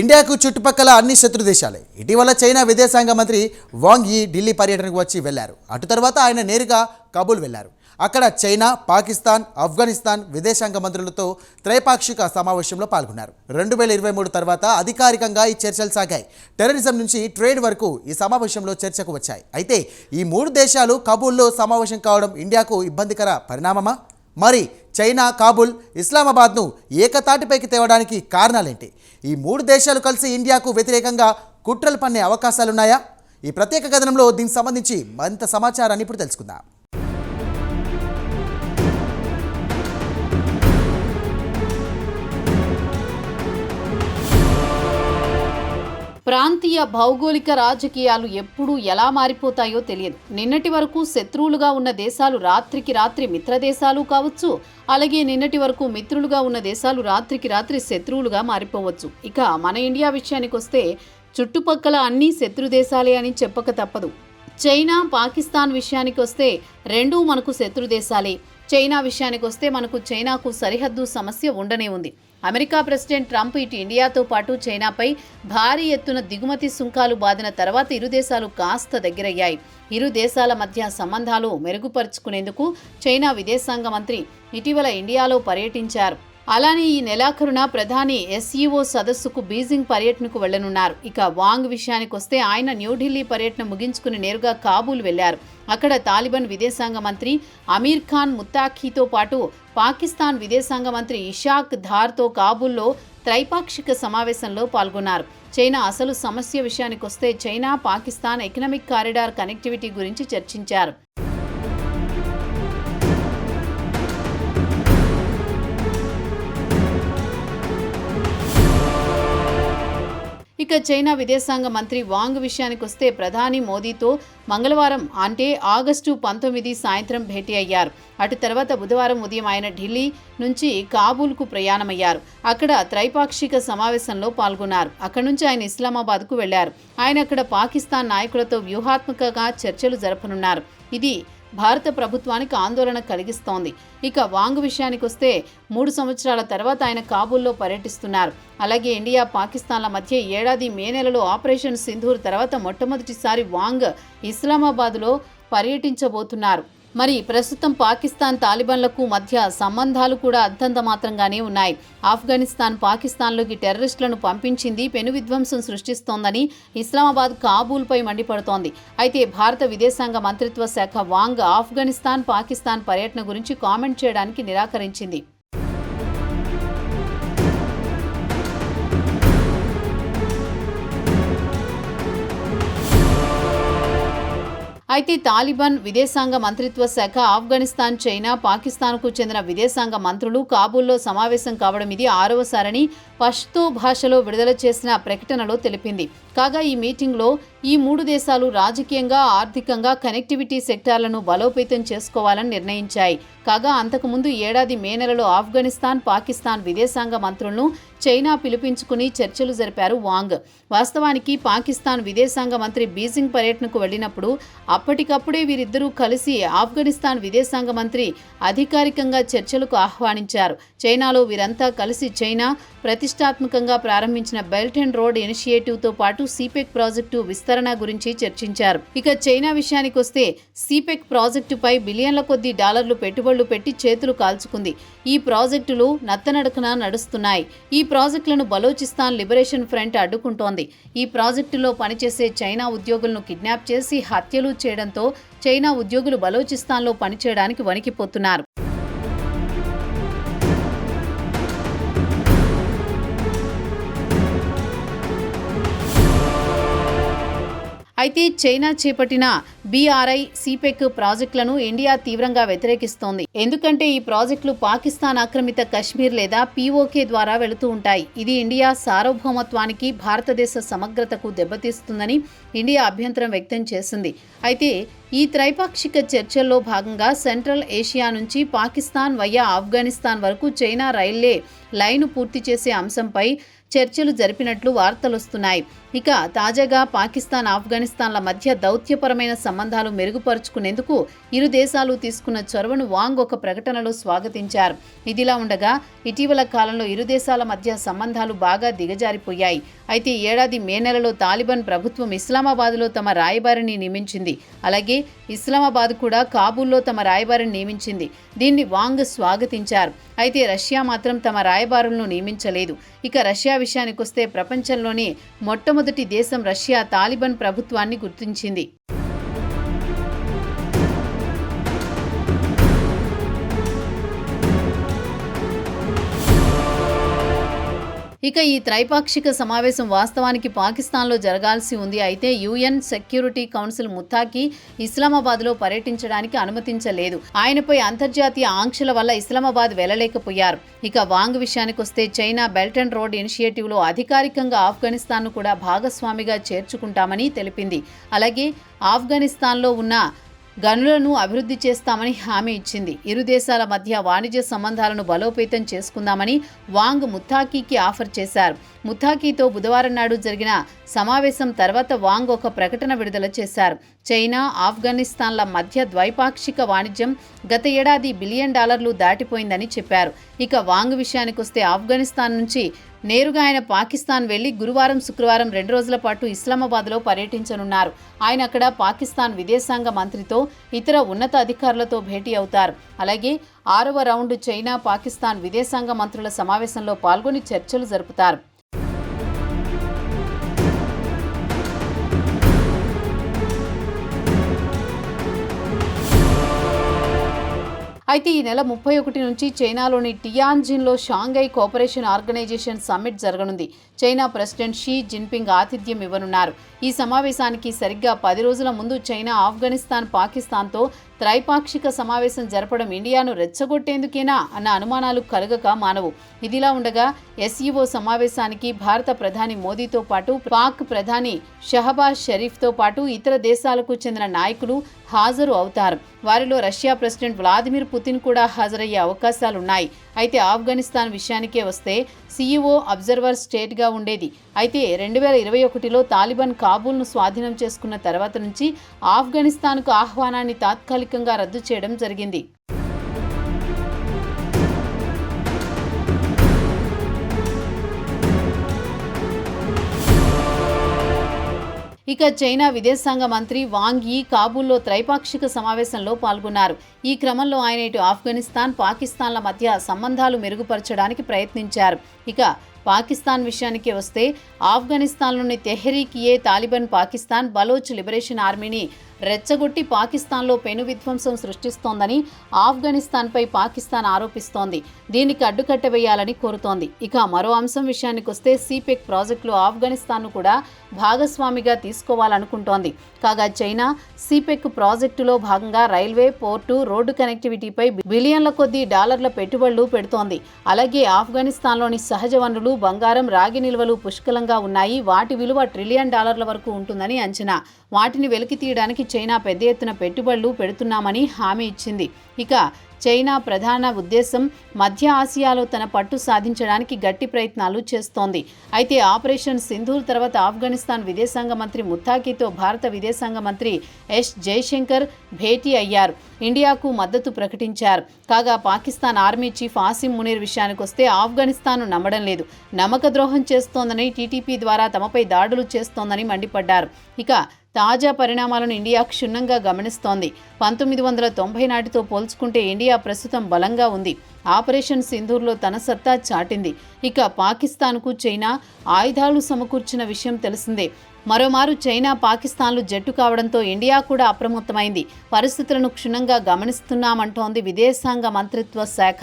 ఇండియాకు చుట్టుపక్కల అన్ని శత్రు దేశాలే. ఇటీవల చైనా విదేశాంగ మంత్రి వాంగ్ యీ ఢిల్లీ పర్యటనకు వచ్చి వెళ్ళారు. అటు తర్వాత ఆయన నేరుగా కాబూల్ వెళ్ళారు. అక్కడ చైనా పాకిస్తాన్ ఆఫ్ఘనిస్తాన్ విదేశాంగ మంత్రులతో త్రైపాక్షిక సమావేశంలో పాల్గొన్నారు. రెండు వేల ఇరవై మూడు తర్వాత అధికారికంగా ఈ చర్చలు సాగాయి. టెర్రరిజం నుంచి ట్రేడ్ వరకు ఈ సమావేశంలో చర్చకు వచ్చాయి. అయితే ఈ మూడు దేశాలు కాబూల్లో సమావేశం కావడం ఇండియాకు ఇబ్బందికర పరిణామమా? మరి చైనా కాబుల్ ఇస్లామాబాద్ను ఏకతాటిపైకి తేవడానికి కారణాలేంటి? ఈ మూడు దేశాలు కలిసి ఇండియాకు వ్యతిరేకంగా కుట్రలు పన్నే అవకాశాలున్నాయా? ఈ ప్రత్యేక కథనంలో దీనికి సంబంధించి మరింత సమాచారాన్ని ఇప్పుడు తెలుసుకుందాం. ప్రాంతీయ భౌగోళిక రాజకీయాలు ఎప్పుడు ఎలా మారిపోతాయో తెలియదు. నిన్నటి వరకు శత్రువులుగా ఉన్న దేశాలు రాత్రికి రాత్రి మిత్రదేశాలు కావచ్చు అలాగే నిన్నటి వరకు మిత్రులుగా ఉన్న దేశాలు రాత్రికి రాత్రి శత్రువులుగా మారిపోవచ్చు. ఇక మన ఇండియా విషయానికి వస్తే చుట్టుపక్కల అన్ని శత్రు దేశాలే అని చెప్పక తప్పదు. చైనా పాకిస్తాన్ విషయానికి వస్తే రెండూ మనకు శత్రు దేశాలే. చైనా విషయానికి వస్తే మనకు చైనాకు సరిహద్దు సమస్య ఉండనే ఉంది. అమెరికా ప్రెసిడెంట్ ట్రంప్ ఇటు ఇండియాతో పాటు చైనాపై భారీ ఎత్తున దిగుమతి సుంకాలు బాదిన తర్వాత ఇరు దేశాలు కాస్త దగ్గరయ్యాయి. ఇరు దేశాల మధ్య సంబంధాలు మెరుగుపరుచుకునేందుకు చైనా విదేశాంగ మంత్రి ఇటీవల ఇండియాలో పర్యటించారు. అలానే ఈ నెలాఖరున ప్రధాని ఎస్ఈఓ సదస్సుకు బీజింగ్ పర్యటనకు వెళ్ళనున్నారు. ఇక వాంగ్ విషయానికి వస్తే ఆయన న్యూఢిల్లీ పర్యటన ముగించుకుని నేరుగా కాబూల్ వెళ్ళారు. అక్కడ తాలిబాన్ విదేశాంగ మంత్రి అమీర్ ఖాన్ ముత్తాఖీతో పాటు పాకిస్తాన్ విదేశాంగ మంత్రి ఇషాక్ ధార్తో కాబుల్లో త్రైపాక్షిక సమావేశంలో పాల్గొన్నారు. చైనా అసలు సమస్య విషయానికొస్తే China Pakistan economic corridor connectivity గురించి చర్చించారు. ఇక చైనా విదేశాంగ మంత్రి వాంగ్ విషయానికి వస్తే ప్రధాని మోదీతో మంగళవారం అంటే ఆగస్టు పంతొమ్మిది సాయంత్రం భేటీ అయ్యారు. అటు తర్వాత బుధవారం ఉదయం ఆయన ఢిల్లీ నుంచి కాబూల్కు ప్రయాణమయ్యారు. అక్కడ త్రైపాక్షిక సమావేశంలో పాల్గొన్నారు. అక్కడి నుంచి ఆయన ఇస్లామాబాద్కు వెళ్ళారు. ఆయన అక్కడ పాకిస్తాన్ నాయకులతో వ్యూహాత్మకంగా చర్చలు జరపనున్నారు. ఇది భారత ప్రభుత్వానికి ఆందోళన కలిగిస్తోంది. ఇక వాంగ్ విషయానికి వస్తే మూడు సంవత్సరాల తర్వాత ఆయన కాబూల్లో పర్యటిస్తున్నారు. అలాగే ఇండియా పాకిస్తాన్ల మధ్య ఏడాది మే నెలలో ఆపరేషన్ సింధూర్ తర్వాత మొట్టమొదటిసారి వాంగ్ ఇస్లామాబాద్లో పర్యటించబోతున్నారు. మరి ప్రస్తుతం పాకిస్తాన్ తాలిబాన్లకు మధ్య సంబంధాలు కూడా అత్యంత మాత్రంగానే ఉన్నాయి. ఆఫ్ఘనిస్తాన్ పాకిస్తాన్లోకి టెర్రరిస్టులను పంపించింది పెను విధ్వంసం సృష్టిస్తోందని ఇస్లామాబాద్ కాబూల్పై మండిపడుతోంది. అయితే భారత విదేశాంగ మంత్రిత్వ శాఖ వాంగ్ ఆఫ్ఘనిస్తాన్ పాకిస్తాన్ పర్యటన గురించి కామెంట్ చేయడానికి నిరాకరించింది. అయితే తాలిబాన్ విదేశాంగ మంత్రిత్వ శాఖ ఆఫ్ఘనిస్తాన్ చైనా పాకిస్తాన్కు చెందిన విదేశాంగ మంత్రులు కాబూల్లో సమావేశం కావడం ఇది ఆరవసారని పష్తో భాషలో విడుదల చేసిన ప్రకటనలో తెలిపింది. కాగా ఈ మీటింగ్లో ఈ మూడు దేశాలు రాజకీయంగా ఆర్థికంగా కనెక్టివిటీ సెక్టార్లను బలోపేతం చేసుకోవాలని నిర్ణయించాయి. కాగా అంతకుముందు ఏడాది మే నెలలో ఆఫ్ఘనిస్తాన్ పాకిస్తాన్ విదేశాంగ మంత్రులను చైనా పిలిపించుకుని చర్చలు జరిపారు వాంగ్. వాస్తవానికి పాకిస్తాన్ విదేశాంగ మంత్రి బీజింగ్ పర్యటనకు వెళ్ళినప్పుడు అప్పటికప్పుడే వీరిద్దరూ కలిసి ఆఫ్ఘనిస్తాన్ విదేశాంగ మంత్రి అధికారికంగా చర్చలకు ఆహ్వానించారు. చైనాలో వీరంతా కలిసి చైనా ప్రతిష్టాత్మకంగా ప్రారంభించిన బెల్ట్ అండ్ రోడ్ ఇనిషియేటివ్తో పాటు సిపెక్ ప్రాజెక్టు విస్తరణ గురించి చర్చించారు. ఇక చైనా విషయానికి వస్తే సిపెక్ ప్రాజెక్టుపై బిలియన్ల కొద్ది డాలర్లు పెట్టుబడులు పెట్టి చేతులు కాల్చుకుంది. ఈ ప్రాజెక్టులు నత్తనడకన నడుస్తున్నాయి. ఈ ప్రాజెక్టులను బలోచిస్తాన్ లిబరేషన్ ఫ్రంట్ అడ్డుకుంటోంది. ఈ ప్రాజెక్టులో పనిచేసే చైనా ఉద్యోగులను కిడ్నాప్ చేసి హత్యలు చేయడంతో చైనా ఉద్యోగులు బలోచిస్తాన్లో పనిచేయడానికి వణికిపోతున్నారు. అయితే చైనా చేపట్టిన బీఆర్ఐ సిపెక్ ప్రాజెక్టులను ఇండియా తీవ్రంగా వ్యతిరేకిస్తోంది. ఎందుకంటే ఈ ప్రాజెక్టులు పాకిస్తాన్ ఆక్రమిత కశ్మీర్ లేదా పీఓకే ద్వారా వెళుతూ ఉంటాయి. ఇది ఇండియా సార్వభౌమత్వానికి భారతదేశ సమగ్రతకు దెబ్బతీస్తుందని ఇండియా అభ్యంతరం వ్యక్తం చేసింది. అయితే ఈ త్రైపాక్షిక చర్చల్లో భాగంగా సెంట్రల్ ఏషియా నుంచి పాకిస్తాన్ వయ్యా ఆఫ్ఘనిస్తాన్ వరకు చైనా రైల్వే లైను పూర్తి చేసే అంశంపై చర్చలు జరిపినట్లు వార్తలొస్తున్నాయి. ఇక తాజాగా పాకిస్తాన్ ఆఫ్ఘనిస్తాన్ల మధ్య దౌత్యపరమైన సంబంధాలు మెరుగుపరుచుకునేందుకు ఇరు దేశాలు తీసుకున్న చొరవను వాంగ్ ఒక ప్రకటనలో స్వాగతించారు. ఇదిలా ఉండగా ఇటీవల కాలంలో ఇరు దేశాల మధ్య సంబంధాలు బాగా దిగజారిపోయాయి. అయితే ఏడాది మే నెలలో తాలిబాన్ ప్రభుత్వం ఇస్లామాబాద్లో తమ రాయబారిని నియమించింది. అలాగే ఇస్లామాబాద్ కూడా కాబూల్లో తమ రాయబారిని నియమించింది. దీన్ని వాంగ్ స్వాగతించారు. అయితే రష్యా మాత్రం తమ రాయబారులను నియమించలేదు. ఇక రష్యా విషయానికొస్తే ప్రపంచంలోనే మొట్టమొదటి దేశం రష్యా తాలిబాన్ ప్రభుత్వాన్ని గుర్తించింది. ఇక ఈ త్రైపాక్షిక సమావేశం వాస్తవానికి పాకిస్తాన్లో జరగాల్సి ఉంది. అయితే యుఎన్ సెక్యూరిటీ కౌన్సిల్ ముత్తాకి ఇస్లామాబాద్లో పర్యటించడానికి అనుమతించలేదు. ఆయనపై అంతర్జాతీయ ఆంక్షల వల్ల ఇస్లామాబాద్ వెళ్ళలేకపోయారు ఇక వాంగ్ విషయానికొస్తే చైనా బెల్ట్ అండ్ రోడ్ ఇనిషియేటివ్లో అధికారికంగా ఆఫ్ఘనిస్తాన్ను కూడా భాగస్వామిగా చేర్చుకుంటామని తెలిపింది. అలాగే ఆఫ్ఘనిస్తాన్లో ఉన్న గనులను అభివృద్ధి చేస్తామని హామీ ఇచ్చింది. ఇరు దేశాల మధ్య వాణిజ్య సంబంధాలను బలోపేతం చేసుకుందామని వాంగ్ ముత్తాకీకి ఆఫర్ చేశారు. ముత్తాకీతో బుధవారం నాడు జరిగిన సమావేశం తర్వాత వాంగ్ ఒక ప్రకటన విడుదల చేశారు. చైనా ఆఫ్ఘనిస్తాన్ల మధ్య ద్వైపాక్షిక వాణిజ్యం గత ఏడాది బిలియన్ డాలర్లు దాటిపోయిందని చెప్పారు. ఇక వాంగ్ విషయానికొస్తే ఆఫ్ఘనిస్తాన్ నుంచి నేరుగా ఆయన పాకిస్తాన్ వెళ్ళి గురువారం శుక్రవారం రెండు రోజుల పాటు ఇస్లామాబాద్లో పర్యటించనున్నారు. ఆయన అక్కడ పాకిస్తాన్ విదేశాంగ మంత్రితో ఇతర ఉన్నత అధికారులతో భేటీ అవుతారు. అలాగే ఆరవ రౌండ్ చైనా పాకిస్తాన్ విదేశాంగ మంత్రుల సమావేశంలో పాల్గొని చర్చలు జరుపుతారు. అయితే ఈ నెల ముప్పై ఒకటి నుంచి చైనాలోని టియాన్జిన్లో షాంఘై కోఆపరేషన్ ఆర్గనైజేషన్ సమ్మిట్ జరగనుంది. చైనా ప్రెసిడెంట్ షీ జిన్పింగ్ ఆతిథ్యం ఇవ్వనున్నారు. ఈ సమావేశానికి సరిగ్గా పది రోజుల ముందు చైనా ఆఫ్ఘనిస్తాన్ పాకిస్తాన్తో త్రైపాక్షిక సమావేశం జరపడం ఇండియాను రెచ్చగొట్టేందుకేనా అన్న అనుమానాలు కలగక మానవు. ఇదిలా ఉండగా ఎస్ఈఓ సమావేశానికి భారత ప్రధాని మోదీతో పాటు పాక్ ప్రధాని షహబాజ్ షరీఫ్తో పాటు ఇతర దేశాలకు చెందిన నాయకులు హాజరు అవుతారు. వారిలో రష్యా ప్రెసిడెంట్ వ్లాదిమిర్ పుతిన్ కూడా హాజరయ్యే అవకాశాలున్నాయి. అయితే ఆఫ్ఘనిస్తాన్ విషయానికే వస్తే సీఈఓ అబ్జర్వర్ స్టేట్గా ఉండేది. అయితే రెండు వేల ఇరవై ఒకటిలో తాలిబాన్ కాబూల్ను స్వాధీనం చేసుకున్న తర్వాత నుంచి ఆఫ్ఘనిస్తాన్కు ఆహ్వానాన్ని తాత్కాలికంగా రద్దు చేయడం జరిగింది. ఇక చైనా విదేశాంగ మంత్రి వాంగ్ యీ కాబూల్లో త్రైపాక్షిక సమావేశంలో పాల్గొన్నారు. ఈ క్రమంలో ఆయన ఇటు ఆఫ్ఘనిస్తాన్ పాకిస్తాన్ల మధ్య సంబంధాలు మెరుగుపరచడానికి ప్రయత్నించారు. ఇక పాకిస్తాన్ విషయానికి వస్తే ఆఫ్ఘనిస్తాన్లోని తెహ్రీక్ తాలిబన్ పాకిస్తాన్ బలోచ్ లిబరేషన్ ఆర్మీని రెచ్చగొట్టి పాకిస్తాన్లో పెను విధ్వంసం సృష్టిస్తోందని ఆఫ్ఘనిస్తాన్పై పాకిస్తాన్ ఆరోపిస్తోంది. దీనికి అడ్డుకట్ట వేయాలని కోరుతోంది. ఇక మరో అంశం విషయానికి వస్తే సిపెక్ ప్రాజెక్టులు ఆఫ్ఘనిస్తాన్ను కూడా భాగస్వామిగా తీసుకోవాలనుకుంటోంది. కాగా చైనా సిపెక్ ప్రాజెక్టులో భాగంగా రైల్వే పోర్టు రోడ్డు కనెక్టివిటీపై బిలియన్ల కొద్దీ డాలర్ల పెట్టుబడులు పెడుతోంది. అలాగే ఆఫ్ఘనిస్తాన్లోని సహజ వనరులు బంగారం రాగి నిల్వలు పుష్కలంగా ఉన్నాయి. వాటి విలువ ట్రిలియన్ డాలర్ల వరకు ఉంటుందని అంచనా. వాటిని వెలికి తీయడానికి చైనా పెద్ద ఎత్తున పెట్టుబడులు పెడుతున్నామని హామీ ఇచ్చింది. ఇక చైనా ప్రధాన ఉద్దేశం మధ్య ఆసియాలో తన పట్టు సాధించడానికి గట్టి ప్రయత్నాలు చేస్తోంది. అయితే ఆపరేషన్ సింధూర్ తర్వాత ఆఫ్ఘనిస్తాన్ విదేశాంగ మంత్రి ముత్తాకితో భారత విదేశాంగ మంత్రి ఎస్ జయశంకర్ భేటీ అయ్యారు. ఇండియాకు మద్దతు ప్రకటించారు. కాగా పాకిస్తాన్ ఆర్మీ చీఫ్ ఆసిం మునీర్ విషయానికి వస్తే ఆఫ్ఘనిస్తాన్ను నమ్మడం లేదు. నమ్మక ద్రోహం చేస్తోందని టీటీపీ ద్వారా తమపై దాడులు చేస్తోందని మండిపడ్డారు. ఇక తాజా పరిణామాలను ఇండియా క్షుణ్ణంగా గమనిస్తోంది. పంతొమ్మిది వందల తొంభై నాటితో పోల్చుకుంటే ఇండియా ప్రస్తుతం బలంగా ఉంది. ఆపరేషన్ సింధూర్లో తన సత్తా చాటింది. ఇక పాకిస్తాన్కు చైనా ఆయుధాలు సమకూర్చిన విషయం తెలిసిందే. మరోమారు చైనా పాకిస్తాన్లు జట్టు కావడంతో ఇండియా కూడా అప్రమత్తమైంది. పరిస్థితులను క్షుణ్ణంగా గమనిస్తున్నామంటోంది విదేశాంగ మంత్రిత్వ శాఖ.